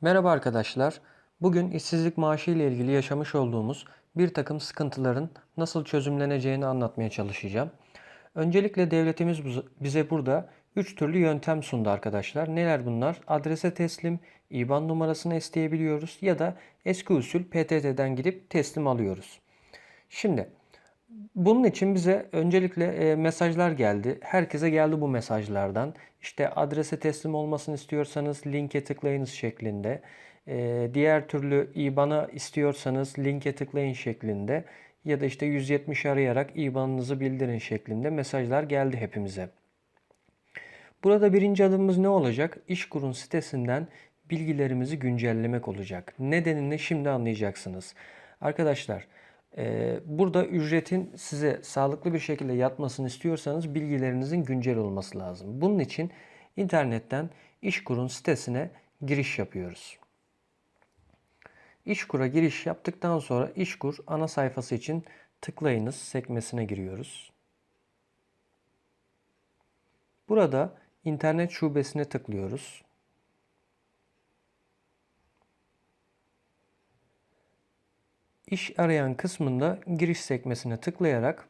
Merhaba arkadaşlar. Bugün işsizlik maaşı ile ilgili yaşamış olduğumuz bir takım sıkıntıların nasıl çözümleneceğini anlatmaya çalışacağım. Öncelikle devletimiz bize burada 3 türlü yöntem sundu arkadaşlar. Neler bunlar? Adrese teslim, IBAN numarasını isteyebiliyoruz ya da eski usul PTT'den gidip teslim alıyoruz. Şimdi bunun için bize öncelikle e, mesajlar geldi. Herkese geldi bu mesajlardan. İşte adrese teslim olmasını istiyorsanız linke tıklayınız şeklinde. E, diğer türlü IBAN'a istiyorsanız linke tıklayın şeklinde. Ya da işte 170 arayarak IBAN'ınızı bildirin şeklinde mesajlar geldi hepimize. Burada birinci adımımız ne olacak? İşkur'un sitesinden bilgilerimizi güncellemek olacak. Nedenini şimdi anlayacaksınız. Arkadaşlar, burada ücretin size sağlıklı bir şekilde yatmasını istiyorsanız bilgilerinizin güncel olması lazım. Bunun için internetten İşkur'un sitesine giriş yapıyoruz. İşkur'a giriş yaptıktan sonra İşkur ana sayfası için tıklayınız sekmesine giriyoruz. Burada internet şubesine tıklıyoruz. İş arayan kısmında giriş sekmesine tıklayarak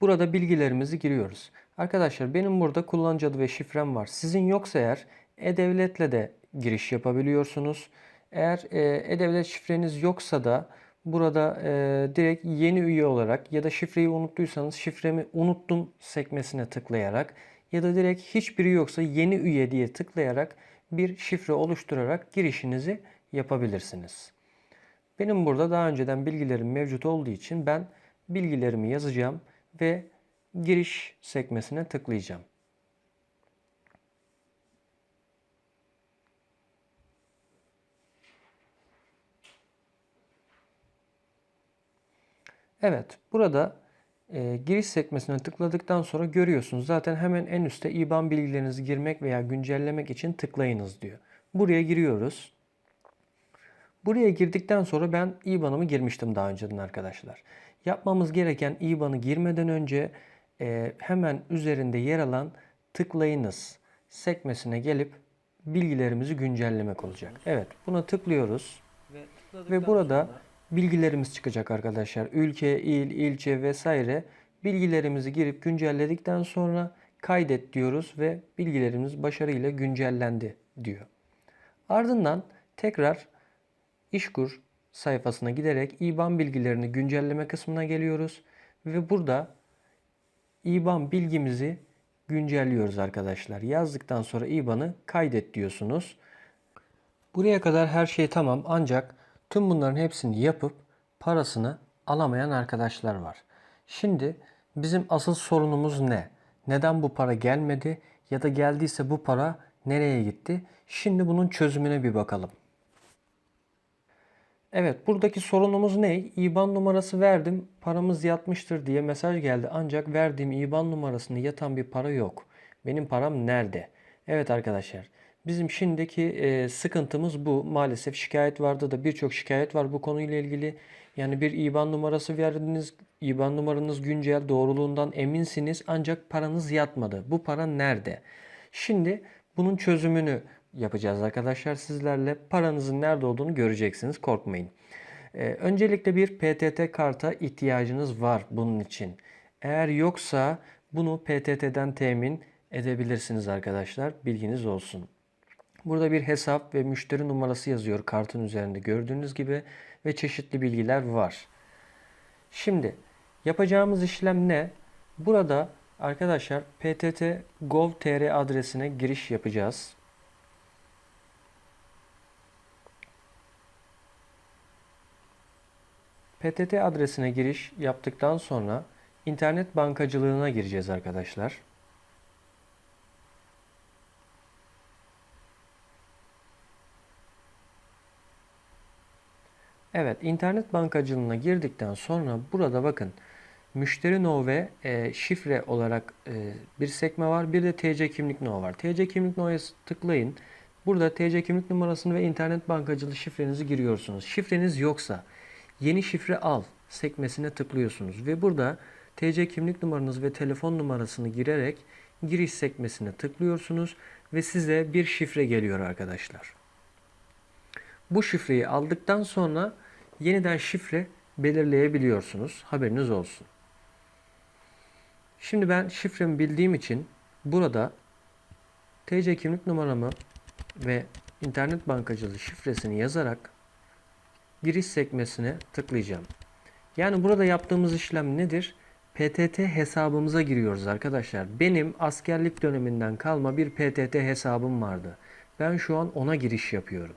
burada bilgilerimizi giriyoruz. Arkadaşlar benim burada kullanıcı adı ve şifrem var. Sizin yoksa eğer e-devletle de giriş yapabiliyorsunuz. Eğer e, e-devlet şifreniz yoksa da burada e, direkt yeni üye olarak ya da şifreyi unuttuysanız şifremi unuttum sekmesine tıklayarak ya da direkt hiçbiri yoksa yeni üye diye tıklayarak bir şifre oluşturarak girişinizi yapabilirsiniz. Benim burada daha önceden bilgilerim mevcut olduğu için ben bilgilerimi yazacağım ve giriş sekmesine tıklayacağım. Evet, burada e, giriş sekmesine tıkladıktan sonra görüyorsunuz. Zaten hemen en üstte IBAN bilgilerinizi girmek veya güncellemek için tıklayınız diyor. Buraya giriyoruz. Buraya girdikten sonra ben IBAN'ımı girmiştim daha önceden arkadaşlar. Yapmamız gereken IBAN'ı girmeden önce e, hemen üzerinde yer alan tıklayınız sekmesine gelip bilgilerimizi güncellemek olacak. Evet, buna tıklıyoruz. Ve burada bilgilerimiz çıkacak arkadaşlar. Ülke, il, ilçe vesaire bilgilerimizi girip güncelledikten sonra kaydet diyoruz ve bilgilerimiz başarıyla güncellendi diyor. Ardından tekrar İşkur sayfasına giderek IBAN bilgilerini güncelleme kısmına geliyoruz ve burada IBAN bilgimizi güncelliyoruz arkadaşlar. Yazdıktan sonra IBAN'ı kaydet diyorsunuz. Buraya kadar her şey tamam ancak tüm bunların hepsini yapıp parasını alamayan arkadaşlar var. Şimdi bizim asıl sorunumuz ne? Neden bu para gelmedi ya da geldiyse bu para nereye gitti? Şimdi bunun çözümüne bir bakalım. Evet, buradaki sorunumuz ne? IBAN numarası verdim, paramız yatmıştır diye mesaj geldi. Ancak verdiğim IBAN numarasında yatan bir para yok. Benim param nerede? Evet arkadaşlar, bizim şimdiki e, sıkıntımız bu. Maalesef şikayet vardı da birçok şikayet var bu konuyla ilgili. Yani bir IBAN numarası verdiniz, IBAN numaranız güncel, doğruluğundan eminsiniz ancak paranız yatmadı. Bu para nerede? Şimdi bunun çözümünü yapacağız arkadaşlar sizlerle. Paranızın nerede olduğunu göreceksiniz. Korkmayın. Ee, öncelikle bir PTT karta ihtiyacınız var bunun için. Eğer yoksa bunu PTT'den temin edebilirsiniz arkadaşlar. Bilginiz olsun. Burada bir hesap ve müşteri numarası yazıyor kartın üzerinde gördüğünüz gibi ve çeşitli bilgiler var. Şimdi yapacağımız işlem ne? Burada arkadaşlar PTT Gov.tr adresine giriş yapacağız. PTT adresine giriş yaptıktan sonra internet bankacılığına gireceğiz arkadaşlar. Evet, internet bankacılığına girdikten sonra burada bakın müşteri no ve e, şifre olarak e, bir sekme var. Bir de TC kimlik no var. TC kimlik no'ya tıklayın. Burada TC kimlik numarasını ve internet bankacılığı şifrenizi giriyorsunuz. Şifreniz yoksa yeni şifre al sekmesine tıklıyorsunuz ve burada TC kimlik numaranız ve telefon numarasını girerek giriş sekmesine tıklıyorsunuz ve size bir şifre geliyor arkadaşlar. Bu şifreyi aldıktan sonra yeniden şifre belirleyebiliyorsunuz. Haberiniz olsun. Şimdi ben şifremi bildiğim için burada TC kimlik numaramı ve internet bankacılığı şifresini yazarak giriş sekmesine tıklayacağım. Yani burada yaptığımız işlem nedir? PTT hesabımıza giriyoruz arkadaşlar. Benim askerlik döneminden kalma bir PTT hesabım vardı. Ben şu an ona giriş yapıyorum.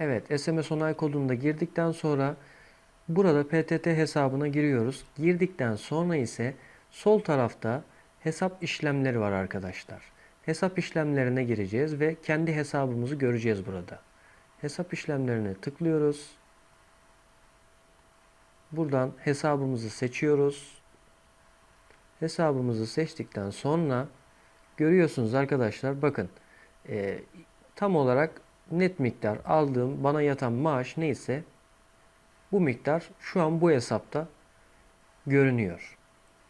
Evet, SMS onay kodunu da girdikten sonra burada PTT hesabına giriyoruz. Girdikten sonra ise sol tarafta hesap işlemleri var arkadaşlar. Hesap işlemlerine gireceğiz ve kendi hesabımızı göreceğiz burada. Hesap işlemlerine tıklıyoruz. Buradan hesabımızı seçiyoruz. Hesabımızı seçtikten sonra görüyorsunuz arkadaşlar bakın e, tam olarak net miktar aldığım bana yatan maaş neyse bu miktar şu an bu hesapta görünüyor.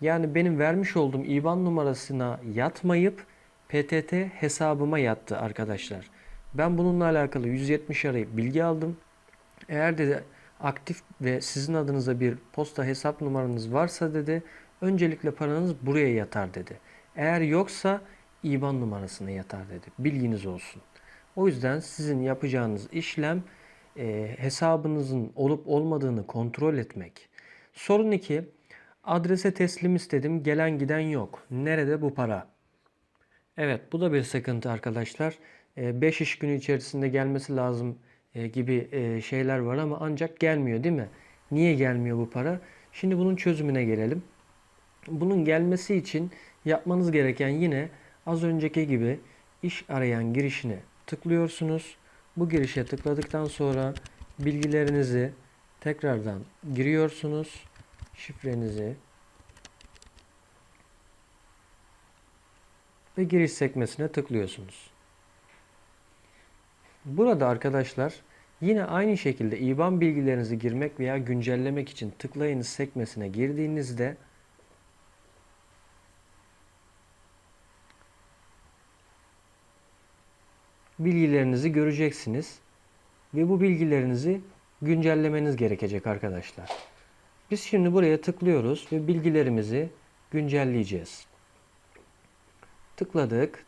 Yani benim vermiş olduğum IBAN numarasına yatmayıp PTT hesabıma yattı arkadaşlar. Ben bununla alakalı 170 arayıp bilgi aldım. Eğer dedi aktif ve sizin adınıza bir posta hesap numaranız varsa dedi öncelikle paranız buraya yatar dedi. Eğer yoksa IBAN numarasına yatar dedi. Bilginiz olsun. O yüzden sizin yapacağınız işlem e, hesabınızın olup olmadığını kontrol etmek. Sorun 2. Adrese teslim istedim. Gelen giden yok. Nerede bu para? Evet bu da bir sıkıntı arkadaşlar. 5 iş günü içerisinde gelmesi lazım gibi şeyler var ama ancak gelmiyor değil mi? Niye gelmiyor bu para? Şimdi bunun çözümüne gelelim. Bunun gelmesi için yapmanız gereken yine az önceki gibi iş arayan girişine tıklıyorsunuz. Bu girişe tıkladıktan sonra bilgilerinizi tekrardan giriyorsunuz. Şifrenizi ve giriş sekmesine tıklıyorsunuz. Burada arkadaşlar yine aynı şekilde IBAN bilgilerinizi girmek veya güncellemek için tıklayınız sekmesine girdiğinizde bilgilerinizi göreceksiniz ve bu bilgilerinizi güncellemeniz gerekecek arkadaşlar. Biz şimdi buraya tıklıyoruz ve bilgilerimizi güncelleyeceğiz. Tıkladık.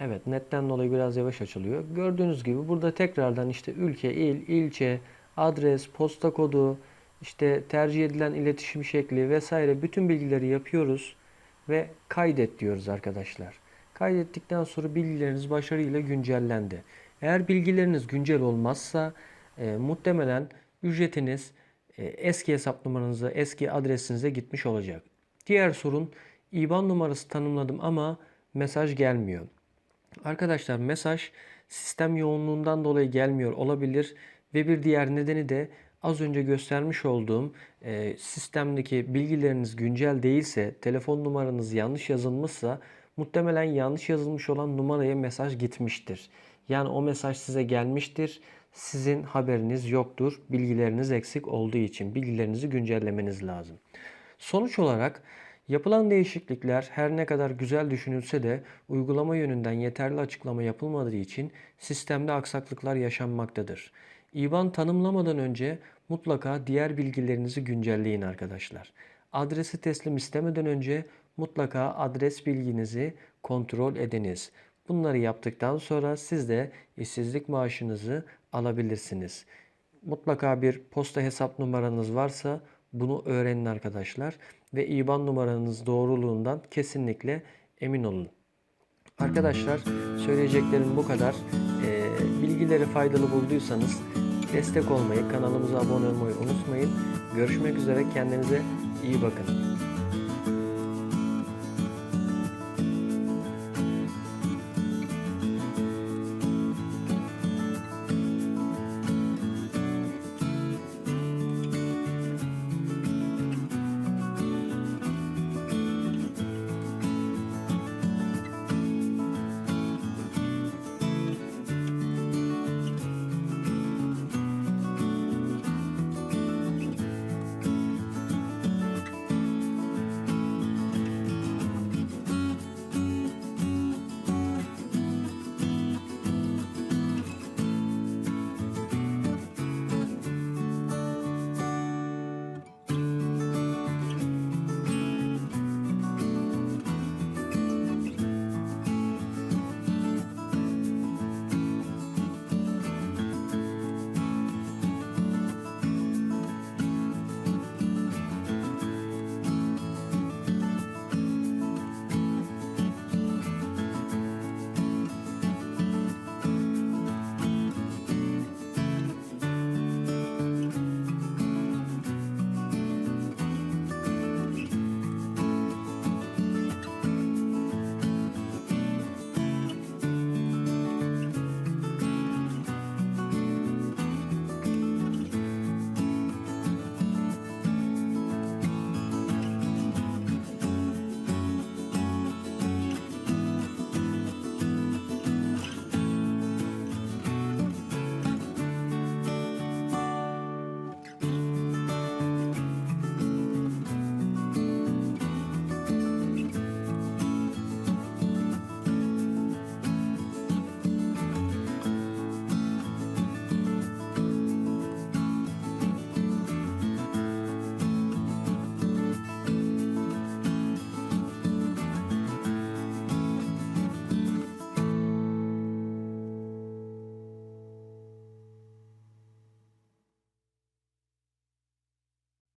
Evet netten dolayı biraz yavaş açılıyor. Gördüğünüz gibi burada tekrardan işte ülke, il, ilçe, adres, posta kodu, işte tercih edilen iletişim şekli vesaire bütün bilgileri yapıyoruz ve kaydet diyoruz arkadaşlar. Kaydettikten sonra bilgileriniz başarıyla güncellendi. Eğer bilgileriniz güncel olmazsa e, muhtemelen ücretiniz e, eski hesap numaranıza, eski adresinize gitmiş olacak. Diğer sorun IBAN numarası tanımladım ama mesaj gelmiyor. Arkadaşlar mesaj sistem yoğunluğundan dolayı gelmiyor olabilir ve bir diğer nedeni de az önce göstermiş olduğum e, sistemdeki bilgileriniz güncel değilse, telefon numaranız yanlış yazılmışsa muhtemelen yanlış yazılmış olan numaraya mesaj gitmiştir. Yani o mesaj size gelmiştir. Sizin haberiniz yoktur. Bilgileriniz eksik olduğu için bilgilerinizi güncellemeniz lazım. Sonuç olarak yapılan değişiklikler her ne kadar güzel düşünülse de uygulama yönünden yeterli açıklama yapılmadığı için sistemde aksaklıklar yaşanmaktadır. IBAN tanımlamadan önce mutlaka diğer bilgilerinizi güncelleyin arkadaşlar. Adresi teslim istemeden önce mutlaka adres bilginizi kontrol ediniz. Bunları yaptıktan sonra siz de işsizlik maaşınızı alabilirsiniz. Mutlaka bir posta hesap numaranız varsa bunu öğrenin arkadaşlar ve IBAN numaranız doğruluğundan kesinlikle emin olun. Arkadaşlar söyleyeceklerim bu kadar. Ee, bilgileri faydalı bulduysanız destek olmayı, kanalımıza abone olmayı unutmayın. Görüşmek üzere kendinize iyi bakın.